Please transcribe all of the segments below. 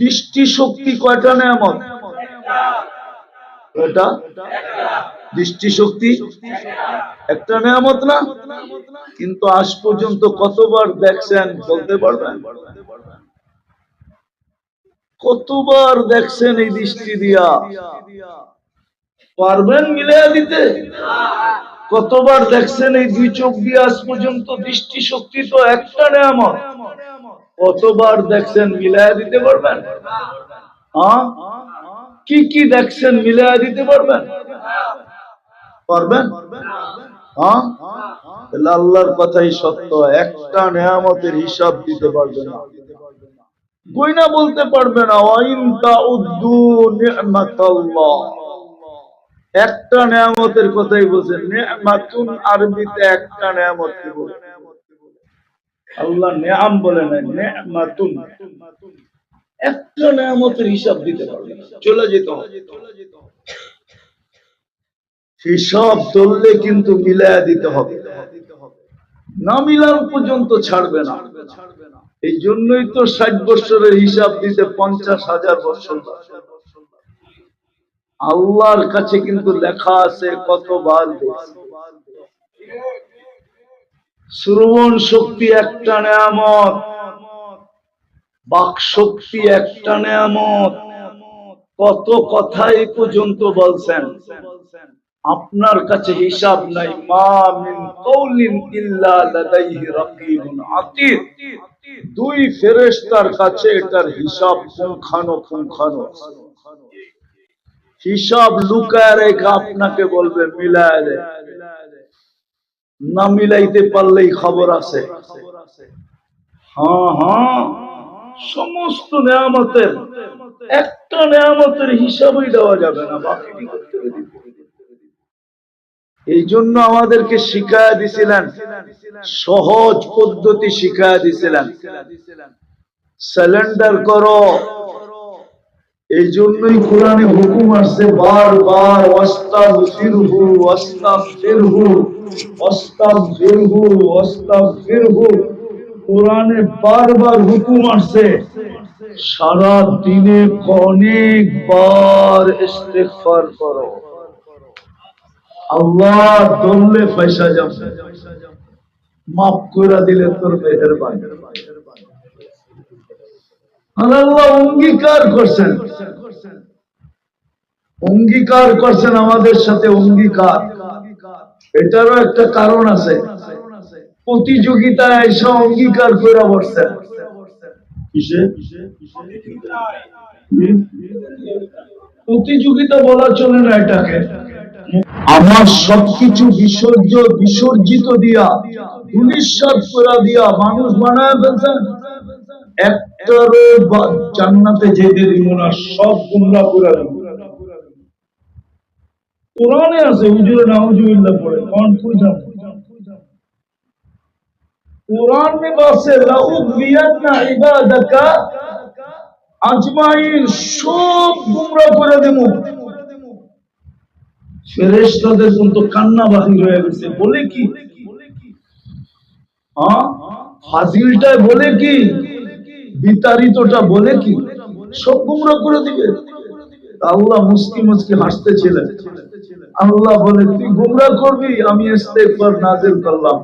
দৃষ্টি শক্তি কয়টা নেয়ামত? কয়টা? দৃষ্টি শক্তি একটা নেয়ামত না? কিন্তু আজ পর্যন্ত কতবার দেখছেন, বলতে পারবেন? কতবার দেখছেন এই দৃষ্টি দিয়া? পারবেন মিলিয়ে দিতে? কতবার দেখছেন এই দুই চোখ দিয়ে আজ পর্যন্ত দৃষ্টি শক্তি তো একটা নেয়ামত? কতবার দেখছেন মিলায়া দিতে পারবেন? হ্যাঁ? কি কি দেখছেন মিলায়া দিতে পারবেন? পারবেন? হ্যাঁ? আল্লাহর কথাই সত্য, একটা নেয়ামতের হিসাব দিতে পারবে না। গয়না বলতে পারবে না একটা নেয়ামতের কথাই বলছেন, নেয়ামাতুন আরবিতে একটা নেয়ামত কি বলে? আল্লাহ নেয়াম বলে একটা নেয়ামতের হিসাব দিতে পারবে চলে যেত। হিসাব কিন্তু দিতে হবে। না পর্যন্ত ছাড়বে না। এই জন্যই তো ষাট বছরের হিসাব দিতে পঞ্চাশ হাজার বছর। আল্লাহর কাছে কিন্তু লেখা আছে কতবার দেখছি। শ্রবণ শক্তি একটা নেয়ামত। বাক শক্তি একটা নেয়ামত। কত কথা এই পর্যন্ত বলছেন। আপনার কাছে হিসাব নাই। মা মিন কওলিন ইল্লা লাদাইহি রাকিবুন আতীদ দুই ফেরেশতার কাছে এটার হিসাব পুঙ্খানো পুঙ্খানো হিসাব লুকায় রেখে আপনাকে বলবে, মিলায় দে। না মিলাইতে পারলেই খবর আছে। হ্যাঁ হ্যাঁ সমস্ত নেয়ামতের, একটা নেয়ামতের হিসাবই দেওয়া যাবে না, বাকি এই জন্য আমাদেরকে শিখায়া দিছিলেন, সহজ পদ্ধতি শিখায়া দিছিলেন। স্যালেন্ডার করো। এই জন্যই কোরআনে হুকুম আসছে, বারবার, ওয়াস্তাগফিরহু ওয়াস্তাগফিরহু। কোরআনে বারবার হুকুম আসছে, সারা দিনে করো। আল্লাহ পয়সা মাফ করে দিলে তোর আল্লাহ অঙ্গীকার করছেন। অঙ্গীকার করছেন আমাদের সাথে অঙ্গীকার। এটারও একটা কারণ আছে। প্রতিযোগিতায় এসে অঙ্গীকার করে বসছেন প্রতিযোগিতা বলা চলে না এটাকে। আমার সবকিছু বিসর্জ বিসর্জিত দিয়া দুনিশ্বাস করা দিয়া মানুষ বানায় ফেলছেন একটারও জান্নাতে যেতে দিব না সব গুমরা করে দেব। কোরআনে আছে উজুরে নাউজুবিল্লাহ পড়ে কনফিউজ কোরআন মে বাসে লাউদ বিয়াতনা ইবাদাকা আজমাইন, সব গুমরা করে দেবো ফেরেশতাদের কোন তো কান্না বাহির হয়ে গেছে, বলে কি? হ্যাঁ? ফাজিলটা বলে কি? বিতাড়িতটা বলে কি? সব গুমরা করে দিবে। আল্লাহ মুসকি মুসকি হাসতেছিলেন। আল্লাহ বলে, তুই গুমরা করবি, আমি ইস্তেগফার নাজিল করলাম।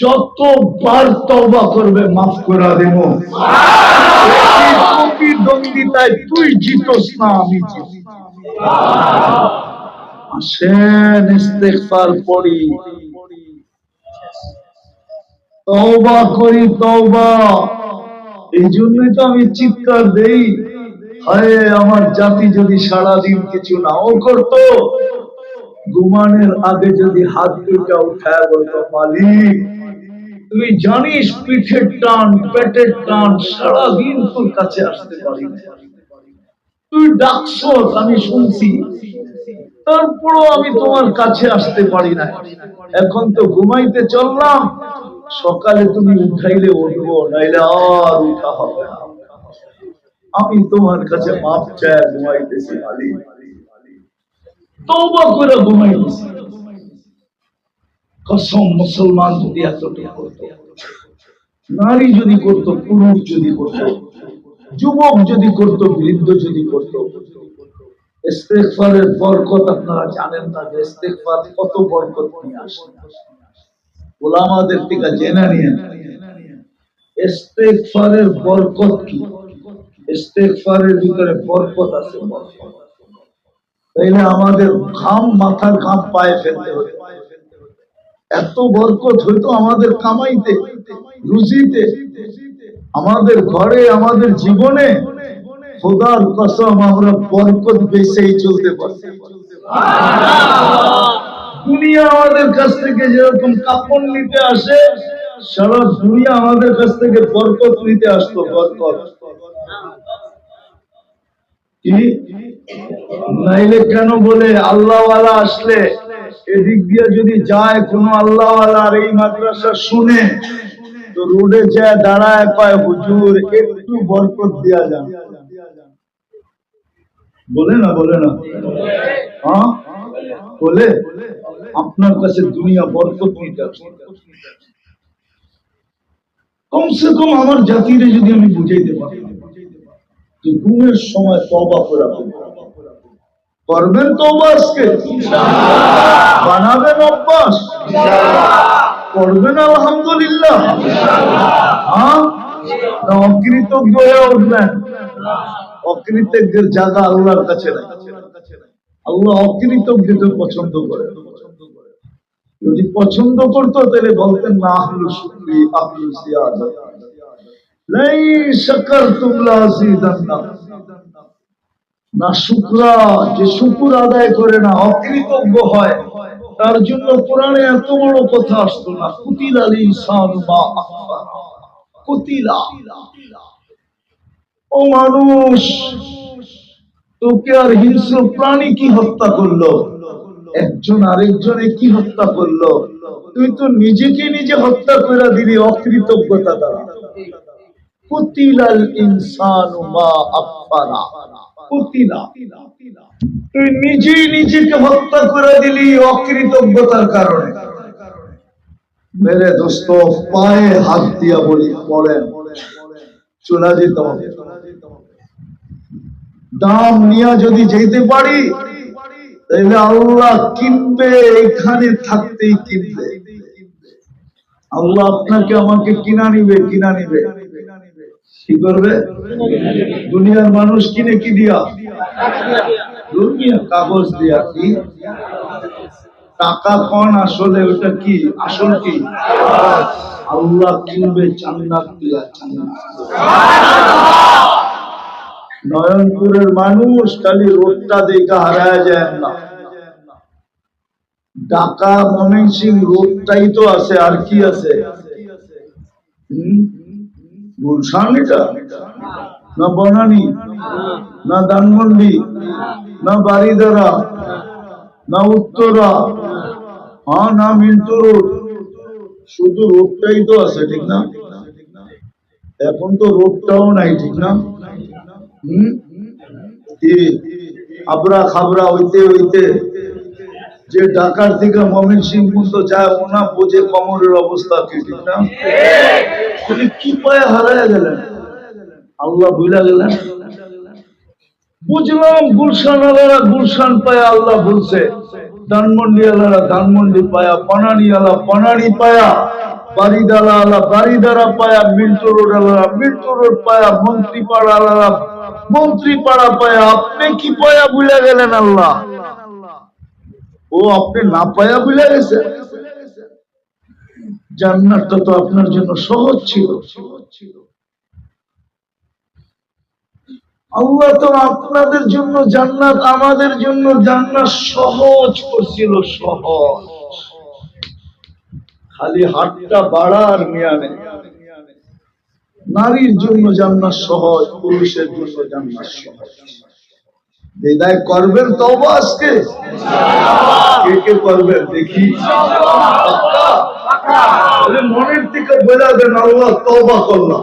যতবার তওবা করবে, মাফ করে দেব। প্রতিদ্বন্দ্বিতায় তুই জিতস না, আমি আসেন পড়ি। তওবা করি, তওবা। এই জন্যই তো আমি চিৎকার দেই। হায়, আমার জাতি যদি সারাদিন কিছু নাও করতো ঘুমানোর আগে যদি হাত দুটা উঠায় বলতো, মালিক তুই জানিস পিঠের টান, পেটের টান, সারাদিন তোর কাছে আসতে পারি তুই ডাকছ, আমি শুনছি। তারপরও আমি তোমার কাছে আসতে পারি না। এখন তো ঘুমাইতে চললাম সকালে তুমি উঠাইলে উঠবো, নাইলে আর উঠা হবে না। আমি তোমার কাছে মাপ চায় ঘুমাইতেছি আলী তওবা করে ঘুমাইতেছি। কসম মুসলমান যদি এতটুকু করতো, নারী যদি করত, পুরুষ যদি করত, যুবক যদি করত, বৃদ্ধ যদি করত, ইস্তেগফারের বরকত আপনারা জানেন না যে ইস্তেগফার কত বরকত নিয়ে আসে। ওলামাদের থেকে জেনে নিয়ে ইস্তেগফারের বরকত কি? ইস্তেগফারের ভিতরে বরকত আছে তাইলে আমাদের ঘাম মাথার ঘাম পায়ে ফেলতে হবে। এত বরকত হইতো আমাদের কামাইতে, রুজিতে, আমাদের ঘরে, আমাদের জীবনে, খোদার কসম আমরা বরকত বেঁচেই চলতে পারি দুনিয়া আমাদের কাছ থেকে যেরকম কাপড় নিতে আসে, সারা দুনিয়া আমাদের কাছ থেকে বরকত নিতে আসতো, বরকত। কেন বলে আসলে এদিক দিয়ে যদি যায়, কোন আল্লাহওয়ালা আর এই মাদ্রাসা শুনে, তো রোডে যায়, দাঁড়ায় পায় হুজুর, একটু বরকত দিয়া যান। বলে না বলে না। হ্যাঁ? বলে আপনার কাছে দুনিয়া বরকত নিতে কমসে কম আমার জাতিরে যদি আমি বুঝাইতে পারি যে ঘুমের সময় তবা করে করবেন তবা আজকে? বানাবেন অভ্যাস? করবেন আলহামদুলিল্লাহ? হ্যাঁ? অকৃতজ্ঞ হয়ে উঠবেন। অকৃতজ্ঞের জায়গা আল্লাহর কাছে নাই। আল্লাহ অকৃতজ্ঞকে পছন্দ করে। যদি পছন্দ করতো, তাহলে বলতেন, না না যে শুকুর আদায় করে না, অকৃতজ্ঞ হয়। তার জন্য কোরআনে এত বড় কথা আসতো না কুতিলা। ও মানুষ তোকে আর হিংস্র প্রাণী কি হত্যা করল? একজন আরেকজনে কি হত্যা করল? তুই তো নিজেকে নিজে হত্যা করে দিলি অকৃতজ্ঞতা দ্বারা। দিলি অকৃতজ্ঞতার কারণে। দোস্ত, পায়ে হাত দিয়া যেতে হবে। দাম নিয়ে যদি যেতে পারি, তাহলে আল্লাহ কিনবে, এখানে থাকতেই কিনবে। আল্লাহ আপনাকে আমাকে কিনা নিবে কিনা নিবে। কি করবে? দুনিয়ার মানুষ কিনে কি দিয়া? দুনিয়া, কাগজ দিয়া কি? টাকা কন আসলে, ওটা কি? আসল কি? আল্লাহ কিনবে জান্নাত দিয়া জান্নাত। নয়নপুরের মানুষ খালি রোডটা দেখে হারায় যায় না। ঢাকা ময়মনসিং রোডটাই তো আছে, আর কি আছে? না বনানি? না না না উত্তরা? হ্যাঁ না মিন্টু রোড। শুধু রোডটাই তো আছে, ঠিক না? এখন তো রোডটাও নাই, ঠিক না? আবরা খাবরা হইতে হইতে যে ঢাকার থেকে মমিন সিং পর্যন্ত যায় ওনা বোঝে কমরের অবস্থা কি, ঠিক না? উনি কি পায়ে হারায় গেলেন? আল্লাহ ভুলা গেলেন? বুঝলাম গুলশান আলারা গুলশান পায়ে আল্লাহ বলছে ধানমন্ডি আলারা ধানমন্ডি পায়া পানানি পায়া আলা পায়া, মিন্টু রোড আলারা মিন্টু রোড পায়া মন্ত্রী পাড়া আলারা মন্ত্রী পায়া। আপনি কি পায়া গেলেন আল্লাহ? ও, আপনি না পায়া ভুলে গেছে জান্নাতটা তো আপনার জন্য সহজ ছিল সহজ ছিল। আল্লাহ তো আপনাদের জন্য জান্নাত, আমাদের জন্য জান্নাত সহজ করছিল, সহজ। খালি হাতটা বাড়ার মিয়া নেই। নারীর জন্য জান্নাত সহজ, পুরুষের জন্য জান্নাত সহজ। বিদায় করবেন তবে আজকে? কে কে করবেন দেখি। মনের থেকে বোঝা দেন, আল্লাহ তবা করলাম।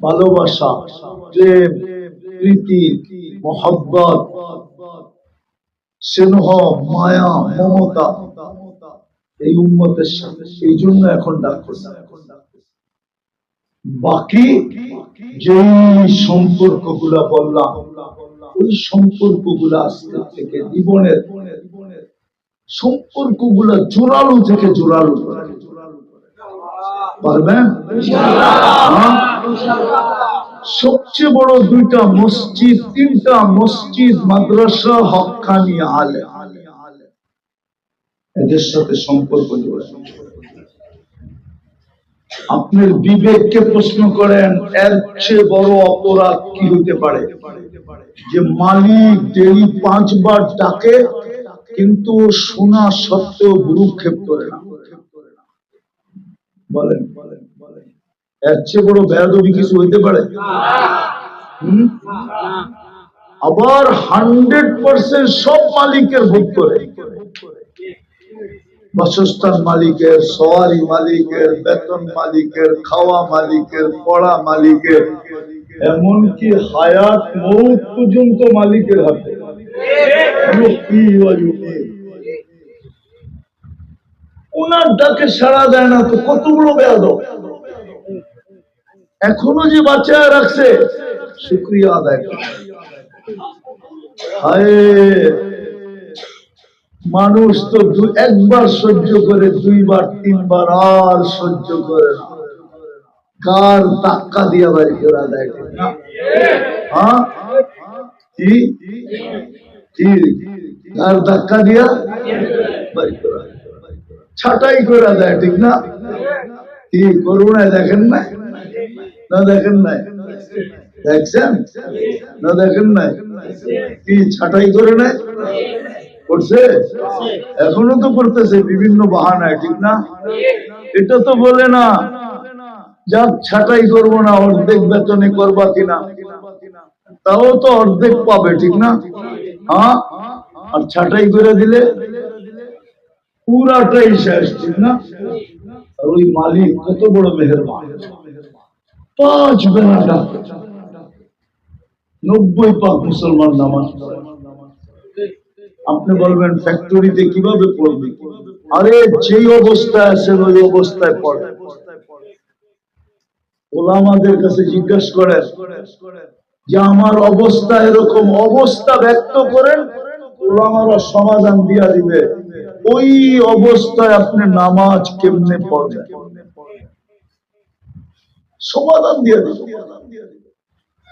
ভালোবাসা, প্রেম, প্রীতি, মহব্বত, স্নেহ, মায়া, মমতা, এই উন্মতের সাথে এই জন্য এখন ডাকতেছে বাকি যেই সম্পর্কগুলা বললাম, ওই সম্পর্কগুলা আজকে থেকে জীবনের সম্পর্কগুলা জোরালো থেকে জোরালো। পারবেন হ্যাঁ? সবচেয়ে বড় দুইটা মসজিদ, তিনটা মসজিদ, মাদ্রাসা হকানি আলে এদের সাথে সম্পর্ক আপনার বিবেককে প্রশ্ন করেন, এর চেয়ে বড় অপরাধ কি হতে পারে? যে মালিক ডেলি পাঁচবার ডাকে, কিন্তু শোনা সত্ত্বেও ভ্রুক্ষেপ করে না। এর চেয়ে বড় কিছু হইতে পারে? আবার হান্ড্রেড পার্সেন্ট সব মালিকের বাসস্থান মালিকের সওয়ারি মালিকের, বেতন মালিকের, খাওয়া মালিকের, পড়া মালিকের, এমনকি হায়াত মৌত পর্যন্ত মালিকের হাতে। ওনার ডাকে সাড়া দেয় না তো কত বড় বেয়াদ এখনও যে বাচ্চায় রাখছে, শুক্রিয়া আদায় মানুষ তো একবার সহ্য করে, দুইবার, তিনবার আর সহ্য করে না। কার ধাক্কা দিয়ে বাড়ি করা দেয় ঠিক না? হ্যাঁ? কার ধাক্কা দিয়া বাড়ি করা। ছাটাই করে দেয় ঠিক না? কি করুণায় দেখেন না না দেখেন নাই? দেখছেন? না দেখেন নাই? কি ছাটাই করে নেয়? করছে? এখনও তো করতেছে, বিভিন্ন বাহানায়, ঠিক না? এটা তো বলে না, যাক ছাটাই করব না, অর্ধেক বেতনে করবা কিনা? তাও তো অর্ধেক পাবে, ঠিক না? হ্যাঁ? আর ছাটাই করে দিলে পুরাটাই শেষ, ঠিক না? আর ওই মালিক কত বড় মেহরবান। পাঁচ বেলা ডাকে নব্বই পাক মুসলমান নামাজ আপনি বলবেন, ফ্যাক্টরিতে কীভাবে পড়বে? আরে যেই অবস্থায় আছে ওই অবস্থায় পড়ে। ওলামাদের কাছে জিজ্ঞাসা করেন, যে আমার অবস্থা এরকম, অবস্থা ব্যক্ত করেন, ওলামারা সমাধান দিয়া দিবে। ওই অবস্থায় আপনি নামাজ কেমনে পড়বেন? সমাধান দিয়ে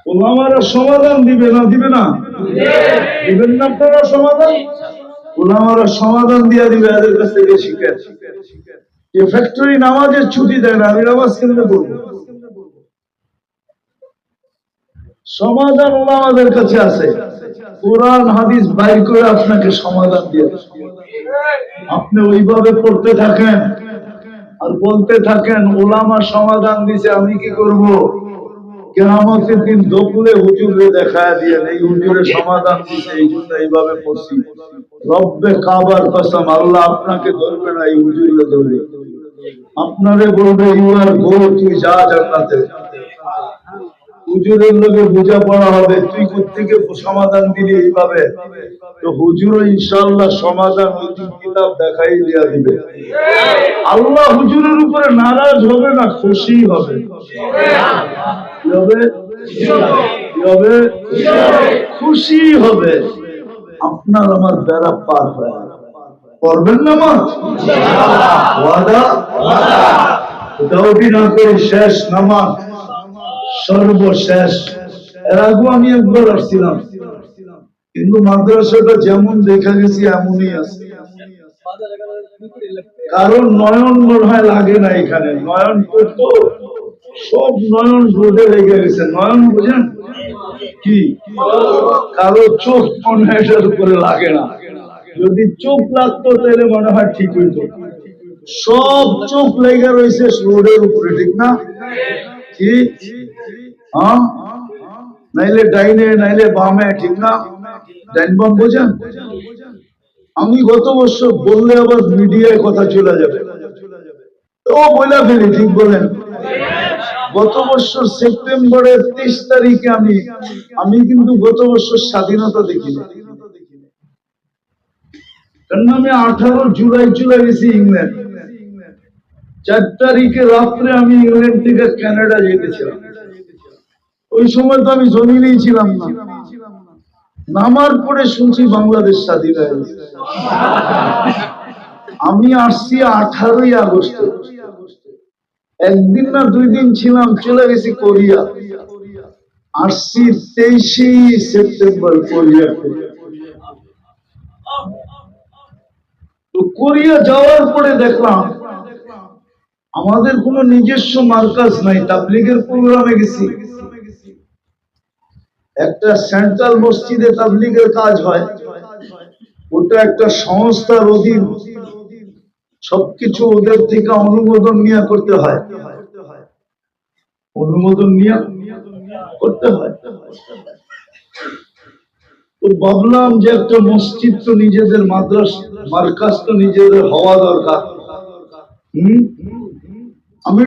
ওলামারা সমাধান দিবে না? দিবে না? দিবেন না আপনারা সমাধান? ওলামারা সমাধান দিয়ে দিবে, এদের কাছ থেকে শিখেন যে ফ্যাক্টরি নামাজের ছুটি দেয় না, আমি নামাজ কেমনে করব সমাধান ওলামাদের কাছে আছে। কোরআন, হাদিস বাইর করে আপনাকে সমাধান দিয়ে। আপনি ওইভাবে পড়তে থাকেন। আর বলতে থাকেন, ওলামা সমাধান দিছে, আমি কি করব? কেরামতের দিন হুজুরে দেখায় দিয়ে এই হুজুরে সমাধান দিছে, এই জন্য এইভাবে পড়ছি। রব্বে কাবার কসম, আল্লাহ আপনাকে ধরবে না, এই হুজুরে ধরবে। আপনারে বলবে ইউ আর গো তুই যা জান্নাতে। হুজুরের লোকে হবে। তুই কোথেকে সমাধান দিলি এইভাবে? তো হুজুরও ইনশাল্লাহ সমাধান কিতাব দেখাই দিয়া দিবে। আল্লাহ হুজুরের উপরে নারাজ হবে না, খুশি হবে। হবে? খুশি হবে। আপনার আমার বেড়া পার হয়ে। করবেন না মা ওয়াদা? কি না করে শেষ নামাজ। সর্বশেষ। এর আগেও আমি একবার আসছিলাম। কিন্তু মাদ্রাসাটা যেমন দেখা গেছি, এমনই আছে। কারণ নয়ন মনে হয় লাগে না এখানে। নয়ন তো সব নয়ন রোডে লেগে গেছে। নয়ন বুঝেন? কি? কারও চোখ মনে হয় এটার উপরে লাগে না। যদি চোখ লাগতো, তাহলে মনে হয় ঠিক হইতো। সব চোখ লেগে রয়েছে রোডের উপরে, ঠিক না? আমি? গত বছর বললে আবার মিডিয়ায় কথা চলে যাবে। ও বলে ফেলি, ঠিক বলেন? গত বছর সেপ্টেম্বরের তেইশ তারিখে আমি আমি কিন্তু গত বছর স্বাধীনতা দেখিনি। কারণ আমি আঠারো জুলাই জুলাই গেছি ইংল্যান্ড। চার তারিখে রাত্রে আমি ইংল্যান্ড থেকে কানাডা যেতেছিলাম। ওই সময় তো আমি জমিনেই ছিলাম না। নামার পরে শুনছি বাংলাদেশ স্বাধীন হয়ে। আমি আসছি আঠারোই আগস্ট। একদিন না দুই দিন ছিলাম, চলে গেছি কোরিয়া। আসছি তেইশে সেপ্টেম্বর কোরিয়া তো কোরিয়া যাওয়ার পরে দেখলাম আমাদের কোনো নিজস্ব মার্কাজ নাই, তাবলিগের প্রোগ্রামে গেছি। একটা সেন্ট্রাল মসজিদে তাবলিগের কাজ হয়, ওটা একটা সংস্থার অধীন, সবকিছু ওদের থেকে অনুমোদন নিয়ে করতে হয়। অনুমোদন নিয়ে করতে হয়। ভাবলাম যে একটা মসজিদ তো নিজেদের মাদ্রাস, মার্কাজ তো নিজেদের হওয়া দরকার। হম? আমি